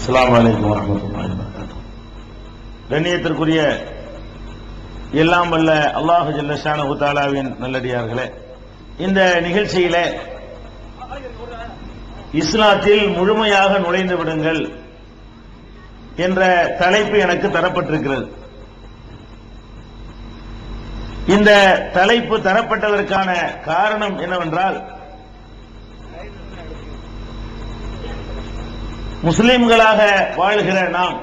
அஸ்லாம் அலைக்கும் வரமத்துல்லாஹி கண்ணியத்திற்குரிய எல்லாம் வல்ல அல்லாஹு ஜல்லஷான உத்தாலாவின் நல்லடியார்களே இந்த நிகழ்ச்சியில இஸ்லாத்தில் முழுமையாக நுழைந்து விடுங்கள் என்ற தலைப்பு எனக்கு தரப்பட்டிருக்கிறது. இந்த தலைப்பு தரப்பட்டதற்கான காரணம் என்னவென்றால் முஸ்லிம்களாக வாழ்கிற நாம்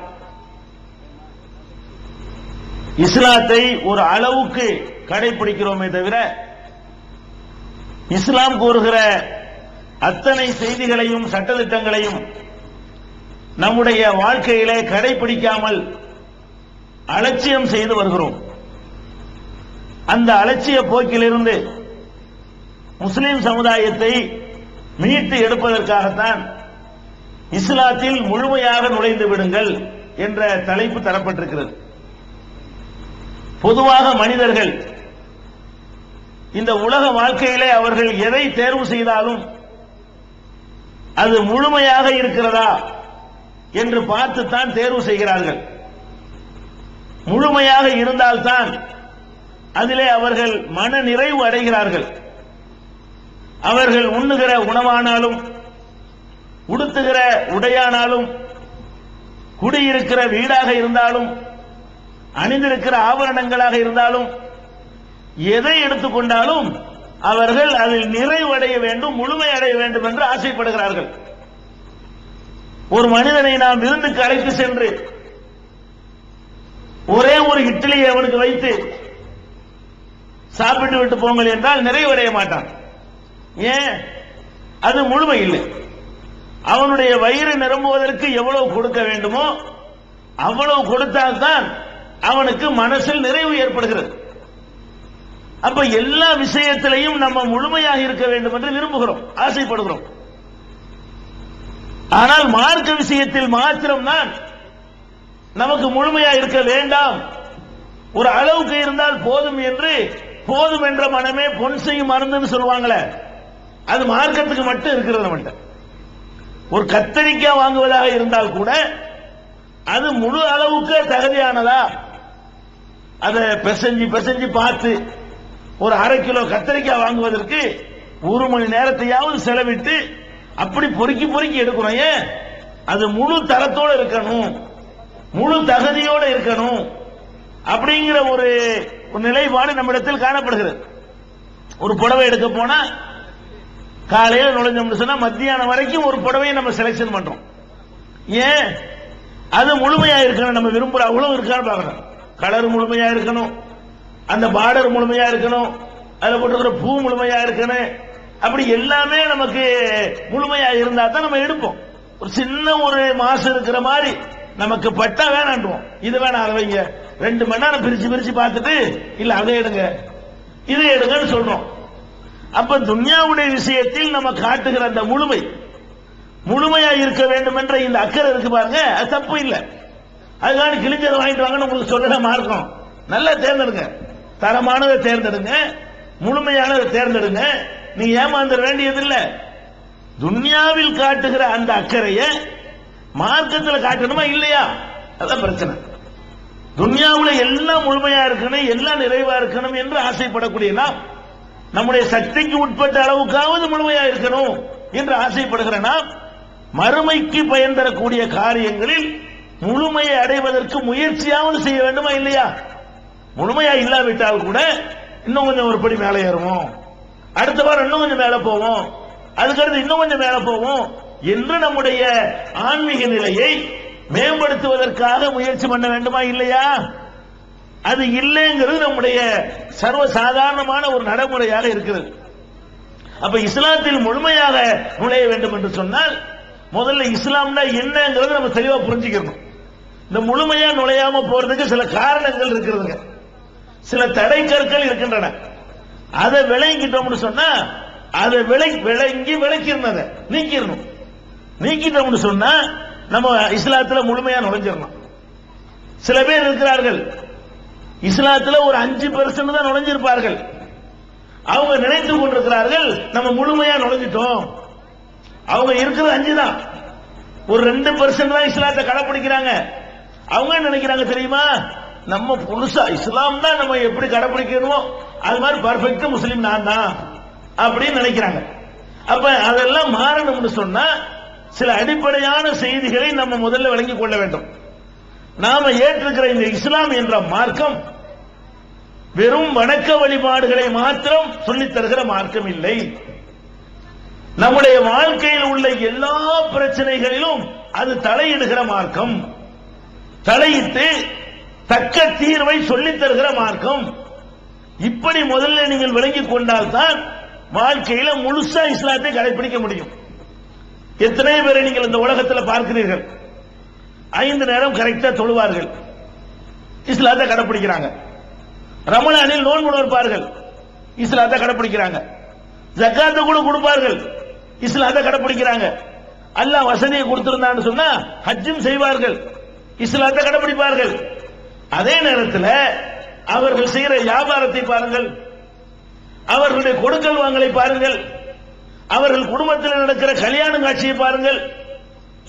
இஸ்லாத்தை ஒரு அளவுக்கு கடைபிடிக்கிறோமே தவிர இஸ்லாம் கூறுகிற அத்தனை செய்திகளையும் சட்டத்திட்டங்களையும் நம்முடைய வாழ்க்கையிலே கடைபிடிக்காமல் அலட்சியம் செய்து வருகிறோம். அந்த அலட்சிய போக்கிலிருந்து முஸ்லிம் சமுதாயத்தை மீட்டு எடுப்பதற்காகத்தான் இஸ்லாத்தில் முழுமையாக நுழைந்து விடுங்கள் என்ற தலைப்பு தரப்பட்டிருக்கிறது. பொதுவாக மனிதர்கள் இந்த உலக வாழ்க்கையிலே அவர்கள் எதை தேர்வு செய்தாலும் அது முழுமையாக இருக்கிறதா என்று பார்த்துத்தான் தேர்வு செய்கிறார்கள். முழுமையாக இருந்தால்தான் அதிலே அவர்கள் மன நிறைவு அடைகிறார்கள். அவர்கள் உண்ணுகிற உணவானாலும் உடுத்துகிற உடையானாலும் குடியிருக்கிற வீடாக இருந்தாலும் அணிந்திருக்கிற ஆபரணங்களாக இருந்தாலும் எதை எடுத்துக்கொண்டாலும் அவர்கள் அதில் நிறைவடைய வேண்டும் முழுமை அடைய வேண்டும் என்று ஆசைப்படுகிறார்கள். ஒரு மனிதனை நாம் விருந்துக்கு அழைத்து சென்று ஒரே ஒரு இட்லியை அவனுக்கு வைத்து சாப்பிட்டு விட்டு போங்கள் என்றால் நிறைவடைய மாட்டான். ஏன்? அது முழுமை இல்லை. அவனுடைய வயிறு நிரம்புவதற்கு எவ்வளவு கொடுக்க வேண்டுமோ அவ்வளவு கொடுத்தால்தான் அவனுக்கு மனசில் நிறைவு ஏற்படுகிறது. அப்ப எல்லா விஷயத்திலையும் நம்ம முழுமையாக இருக்க வேண்டும் என்று விரும்புகிறோம் ஆசைப்படுகிறோம். ஆனால் மார்க்க விஷயத்தில் மாத்திரம்தான் நமக்கு முழுமையா இருக்க வேண்டாம். ஒரு அளவுக்கு இருந்தால் போதும் என்று போதும் என்ற மனமே பொன் செய்யும் மருந்துன்னு சொல்லுவாங்களே அது மார்க்கத்துக்கு மட்டும் இருக்கிறது நம்மகிட்ட ஒரு கத்தரிக்காய் வாங்குவதாக இருந்தால் கூட அது முழு அளவுக்கு தகுதியானதா? அதை பெசஞ்சு பிசைஞ்சு பார்த்து ஒரு அரை கிலோ கத்தரிக்காய் வாங்குவதற்கு ஒரு மணி நேரத்தையாவது செலவிட்டு அப்படி பொறுக்கி பொறுக்கி எடுக்கிறோம் ஏன்? அது முழு தரத்தோட இருக்கணும். முழு தகுதியோடு இருக்கணும். அப்படிங்கிற ஒரு ஒரு நிலைப்பாடு நம்மிடத்தில் காணப்படுகிறது. ஒரு புடவை எடுக்க போனா காலையில் நுழைஞ்சோம்னு சொன்னா மத்தியானம் வரைக்கும் ஒரு புடவையை நம்ம செலெக்ஷன் பண்றோம். ஏன்? அது முழுமையா இருக்கணும் நம்ம விரும்புற அவ்வளவு இருக்கான்னு பார்க்கணும். கலர் முழுமையா இருக்கணும் அந்த பார்டர் முழுமையா இருக்கணும் அதுல போட்டுக்கிற பூ முழுமையா இருக்கணும். அப்படி எல்லாமே நமக்கு முழுமையா இருந்தா தான் நம்ம எடுப்போம். ஒரு சின்ன ஒரு மாசம் இருக்கிற மாதிரி நமக்கு பட்டா வேணாண்டுவோம் இது வேணாம் அதை வைங்க. ரெண்டு மணி நேரம் பிரிச்சு பிரிச்சு பார்த்துட்டு இல்ல அதை எடுங்க. இதை எடுங்கன்னு சொல்றோம். அப்ப துன்யாவுடைய விஷயத்தில் நம்ம காட்டுகிற அந்த முழுமை முழுமையா இருக்க வேண்டும் என்ற இந்த அக்கறை இருக்கு பாருங்க அது தப்பு இல்லை. அதுக்கான கிழிஞ்சதை வாங்கிட்டு வாங்கன்னு உங்களுக்கு சொல்லல மார்க்கம். நல்லா தேர்ந்தெடுங்க. தரமானதை தேர்ந்தெடுங்க. முழுமையானதை தேர்ந்தெடுங்க. நீ ஏமாந்துட வேண்டியது இல்ல துன்யாவில் காட்டுகிற அந்த அக்கறைய மார்க்கத்தில் காட்டணுமா இல்லையா? அதான் பிரச்சனை. துன்யாவில் எல்லாம் முழுமையா இருக்கணும் எல்லாம் நிறைவா இருக்கணும் என்று ஆசைப்படக்கூடிய நாம் நம்முடைய சக்திக்கு உட்பட்ட அளவுக்காவது முழுமையா இருக்கணும் என்று ஆசைப்படுகிற நாம் மறுமைக்கு பயன் தரக்கூடிய காரியங்களில் முழுமையை அடைவதற்கு முயற்சியாவது செய்ய வேண்டுமா இல்லையா? முழுமையா இல்லாவிட்டால் கூட இன்னும் கொஞ்சம் ஒரு படி மேலே ஏறுவோம். அடுத்த வாரம் இன்னும் கொஞ்சம் மேலே போவோம். அதுக்கடுத்து இன்னும் கொஞ்சம் மேலே போவோம் என்று நம்முடைய ஆன்மீக நிலையை மேம்படுத்துவதற்காக முயற்சி பண்ண வேண்டுமா இல்லையா? அது இல்லைங்கிறது நம்முடைய சர்வ சாதாரணமான ஒரு நடைமுறையாக இருக்கிறது. அப்ப இஸ்லாத்தில் முழுமையாக நுழைய வேண்டும் என்று சொன்னால் முதல்ல இஸ்லாம்னா என்னங்கிறது நம்ம தெளிவா புரிஞ்சுக்கணும். இந்த முழுமையா நுழையாம போறதுக்கு சில காரணங்கள் இருக்கிறதுங்க. சில தடை கற்கள் இருக்கின்றன. அதை விளங்கிட்டோம்னு சொன்னா அதை விளை விளங்கி விளக்கிடணும் அதை. நீக்கிடணும். நீக்கிட்டோம்னு சொன்னா நம்ம இஸ்லாத்துல முழுமையா நுழைஞ்சிடணும். சில பேர் இருக்கிறார்கள் இஸ்லாத்துல ஒரு அஞ்சு பெர்சன்ட் தான் நுழைஞ்சிருப்பார்கள். அவங்க நினைத்துக் கொண்டிருக்கிறார்கள் நம்ம முழுமையா நுழைஞ்சிட்டோம். அவங்க இருக்கிறது அஞ்சு தான். ஒரு ரெண்டு பெர்சன்ட் தான் இஸ்லாத்தை கடைப்பிடிக்கிறாங்க. அவங்க என்ன நினைக்கிறாங்க தெரியுமா? நம்ம புதுசா இஸ்லாம் தான் நம்ம எப்படி கடைபிடிக்கணுமோ அது மாதிரி பர்ஃபெக்ட் முஸ்லீம் நான் தான் அப்படின்னு நினைக்கிறாங்க. அப்ப அதெல்லாம் மாறணும்னு சொன்னா சில அடிப்படையான செய்திகளை நம்ம முதல்ல விளங்கிக் கொள்ள வேண்டும். நாம ஏற்றிருக்கிற இந்த இஸ்லாம் என்ற மார்க்கம் வெறும் வணக்க வழிபாடுகளை மாத்திரம் சொல்லித் தருகிற மார்க்கம் இல்லை. நம்முடைய வாழ்க்கையில் உள்ள எல்லா பிரச்சனைகளிலும் அது தலையிடுகிற மார்க்கம். தலையிட்டு தக்க தீர்வை சொல்லித் தருகிற மார்க்கம். இப்படி முதல்ல நீங்கள் விளங்கிக் கொண்டால்தான் வாழ்க்கையில முழுசா இஸ்லாத்தை கடைபிடிக்க முடியும். எத்தனை பேரை நீங்கள் இந்த உலகத்தில் பார்க்கிறீர்கள். ஐந்து நேரம் கரெக்டா தொழுவார்கள். இஸ்லாத்தை கடைபிடிக்கிறாங்க ரமலானில் நோன்பு நோற்பார்கள் இஸ்லாத்தை கடைபிடிக்கிறாங்க ஜக்காத்தை கூட கொடுப்பார்கள். இஸ்லாத்தை கடைபிடிக்கிறாங்க அல்லாஹ் வசதியை கொடுத்திருந்தான்னு சொன்னா ஹஜ்ஜும் செய்வார்கள். இஸ்லாத்தை கடைபிடிப்பார்கள் அதே நேரத்தில் அவர்கள் செய்கிற வியாபாரத்தை பாருங்கள். அவர்களுடைய கொடுக்கல் வாங்கலை பாருங்கள். அவர்கள் குடும்பத்தில் நடக்கிற கல்யாண காட்சியை பாருங்கள்.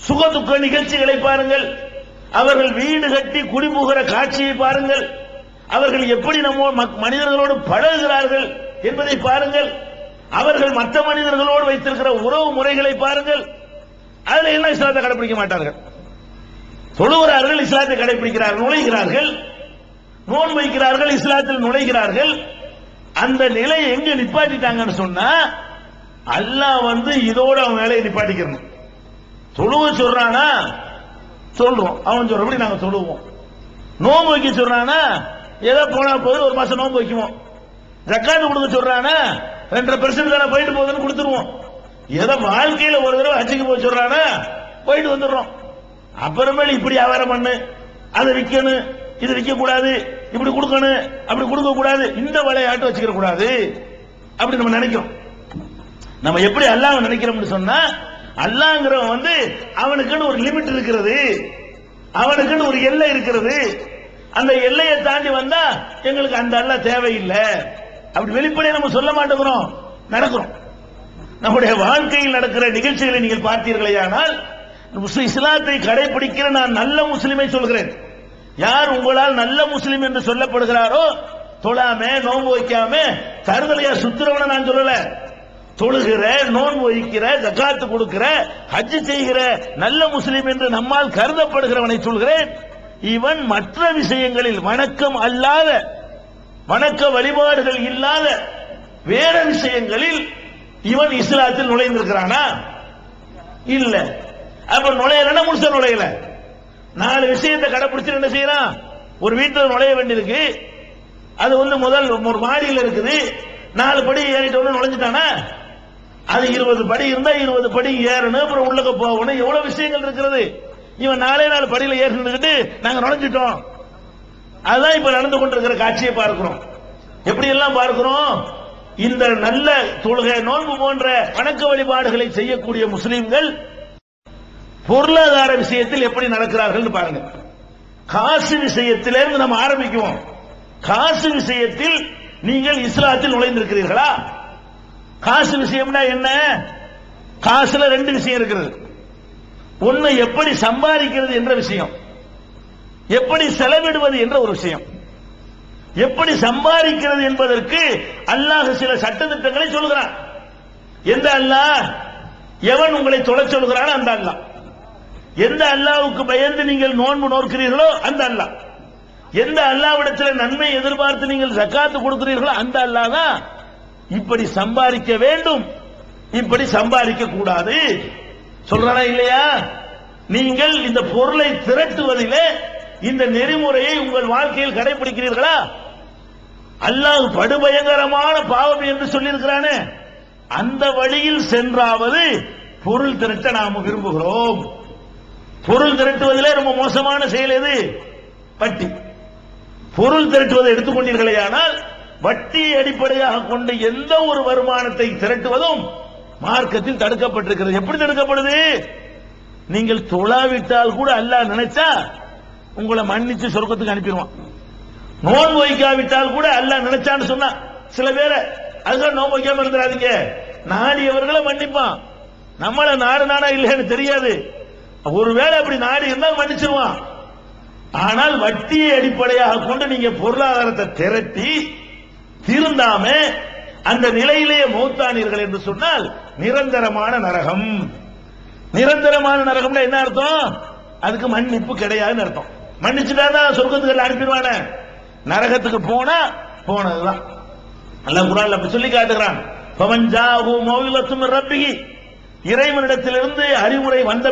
சுகதுக்க நிகழ்ச்சிகளை பாருங்கள். அவர்கள் வீடு கட்டி குடிபுகிற காட்சியை பாருங்கள். அவர்கள் எப்படி நம்ம மக்- மனிதர்களோடு பழகுகிறார்கள் என்பதை பாருங்கள். அவர்கள் மற்ற மனிதர்களோடு வைத்திருக்கிற உறவு முறைகளை பாருங்கள். அதுல எல்லாம் இஸ்லாத்தை கடைபிடிக்க மாட்டார்கள்? தொழுகிறார்கள் இஸ்லாத்தை கடைபிடிக்கிறார்கள் நுழைகிறார்கள். நோன் வைக்கிறார்கள் இஸ்லாத்தில் நுழைகிறார்கள். அந்த நிலையை எங்க நிப்பாட்டிட்டாங்கன்னு சொன்னா அல்லாஹ் வந்து இதோட அவன் வேலையை நிப்பாட்டிக்கிறணும் தொழுவ சொல்றானா? சொல்றோம் அவன் சொல்றபடி நாங்க தொழுவோம். நோன்பு வைக்க சொல்றானா? ஏதோ போனா போது ஒரு மாசம் நோன்பு வைக்குவோம். ஜக்காத்து கொடுக்க சொல்றானா? ரெண்டரை பெர்சன்ட் தானே போயிட்டு போகுதுன்னு கொடுத்துருவோம். ஏதோ வாழ்க்கையில ஒரு தடவை அச்சுக்கு போய் சொல்றானா? போயிட்டு வந்துடுறோம். அப்புறமேல இப்படி வியாபாரம் பண்ணு. அதை விற்கணும் இது விற்க கூடாது இப்படி கொடுக்கணும் அப்படி கொடுக்க கூடாது இந்த விளையாட்டு வச்சுக்கிற கூடாது அப்படி நம்ம நினைக்கிறோம். நம்ம எப்படி அல்லாம நினைக்கிறோம்னு சொன்னா அல்லாங்கிறவன் வந்து அவனுக்குன்னு ஒரு லிமிட் இருக்கிறது. அவனுக்குன்னு ஒரு எல்லை இருக்கிறது. அந்த எல்லையை தாண்டி வந்தா எங்களுக்கு அந்த அல்ல தேவையில்லை. அப்படி வெளிப்படையை நம்ம சொல்ல மாட்டேங்கிறோம். நடக்கிறோம். நம்முடைய வாழ்க்கையில் நடக்கிற நிகழ்ச்சிகளை நீங்கள் பார்த்தீர்களேயானால் முஸ்லிம் இஸ்லாத்தை கடைபிடிக்கிற நான் நல்ல முஸ்லிமை சொல்கிறேன். யார் உங்களால் நல்ல முஸ்லிம் என்று சொல்லப்படுகிறாரோ தொழாம நோன்பு வைக்காம தருதலையா சுத்துறவன நான் சொல்லல. தொழுகிற நோன்பு வைக்கிற ஜக்காத்து கொடுக்கிற ஹஜ் செய்கிற நல்ல முஸ்லீம் என்று நம்மால் கருதப்படுகிறவனை சொல்கிறேன். இவன் மற்ற விஷயங்களில் வணக்கம் அல்லாத வணக்க வழிபாடுகள் இல்லாத வேற விஷயங்களில் இவன் இஸ்லாத்தில் நுழைந்திருக்கிறானா? இல்ல. அப்ப நுழையலன்னா முழுசா நுழையல? நாலு விஷயத்தை கடைபிடிச்சு என்ன செய்யறான்? ஒரு வீட்டில் நுழைய வேண்டியிருக்கு. அது வந்து முதல் ஒரு மாடியில் இருக்குது. நாலு படி ஏறிட்டு வந்து நுழைஞ்சிட்டானா? அது இருபது படி இருந்தா இருபது படி ஏறணும் அப்புறம் உள்ளக்க போகணும். எவ்வளவு விஷயங்கள் இருக்கிறது? இவன் நாலே நாலு படியில ஏறிட்டு நாங்க நுழைஞ்சிட்டோம். அதுதான் இப்ப நடந்து கொண்டிருக்கிற காட்சியை பார்க்கிறோம். எப்படி எல்லாம் பார்க்கிறோம்? இந்த நல்ல தொழுகை நோன்பு போன்ற வணக்க வழிபாடுகளை செய்யக்கூடிய முஸ்லிம்கள் பொருளாதார விஷயத்தில் எப்படி நடக்கிறார்கள் பாருங்க. காசு விஷயத்திலிருந்து நம்ம ஆரம்பிக்குவோம். காசு விஷயத்தில் நீங்கள் இஸ்லாத்தில் நுழைந்திருக்கிறீர்களா? காசு விஷயம்னா என்ன? காசுல ரெண்டு விஷயம் இருக்கிறது. ஒண்ணு எப்படி சம்பாதிக்கிறது என்ற விஷயம். எப்படி செலவிடுவது என்ற ஒரு விஷயம். எப்படி சம்பாதிக்கிறது என்பதற்கு அல்லாஹ் சில சட்டத்திட்டங்களை சொல்கிறான். எந்த அல்லாஹ்? எவன் உங்களை தொலை சொல்கிறான் அந்த அல்லாஹ். எந்த அல்லாவுக்கு பயந்து நீங்கள் நோன்பு நோக்கிறீர்களோ அந்த அல்லாஹ். எந்த அல்லாவிடத்தில் நன்மை எதிர்பார்த்து நீங்கள் ஜக்காத்து கொடுக்கிறீர்களோ அந்த அல்லாஹ் தான் இப்படி சம்பாதிக்க வேண்டும். இப்படி சம்பாதிக்க கூடாது. சொல்றானா இல்லையா? நீங்கள் இந்த பொருளை திரட்டுவதிலே இந்த நெறிமுறையை உங்கள் வாழ்க்கையில் கடைபிடிக்கிறீர்களா? அல்லாஹ் படுபயங்கரமான பாவம் என்று சொல்லியிருக்கிறானே. அந்த வழியில் சென்றாவது பொருள் திரட்ட நாம் விரும்புகிறோம். பொருள் திரட்டுவதிலே ரொம்ப மோசமான செயல் எது? பட்டி. பொருள் திரட்டுவதை எடுத்துக்கொண்டீர்களேயானால் வட்டி அடிப்படையாக கொண்டு எந்த ஒரு வருமானத்தை திரட்டுவதும் மார்க்கத்தில் தடுக்கப்பட்டிருக்கிறது. எப்படி தடுக்கப்படுது? நீங்கள் தொழாவிட்டால் கூட அல்லாஹ் நினைச்சா உங்களை மன்னிச்சு சொர்க்கத்துக்கு அனுப்பிடுவான். நோன் வைக்காவிட்டால் கூட அல்லாஹ் நினைச்சான்னு சொன்னா சில பேரை அதுதான் நோன் வைக்காம இருந்துடாதீங்க. நாடியவர்களை மன்னிப்பான். நம்மள நாடு நாடா இல்லைன்னு தெரியாது. ஒருவேளை அப்படி நாடி இருந்தால் மன்னிச்சிருவான். ஆனால் வட்டியை அடிப்படையாக கொண்டு நீங்க பொருளாதாரத்தை திரட்டி திருந்தாம அந்த நிலையிலேயே மௌத்தானீர்கள் என்று சொன்னால் நிரந்தரமான நரகம். நிரந்தரமான நரகம்னா என்ன அர்த்தம்? அதுக்கு மன்னிப்பு கிடையாதுன்னு அர்த்தம். மன்னிச்சுட்டா சொர்க்கத்துக்கு அனுப்பிடுவானே. நரகத்துக்கு போனா போனதுதான். அல்ல குரான்ல அப்படி சொல்லி காட்டுகிறான். பவன் ஜாஹு மௌலத்தும் ரப்பிகி இறைவனிடத்திலிருந்து அறிவுரை வந்த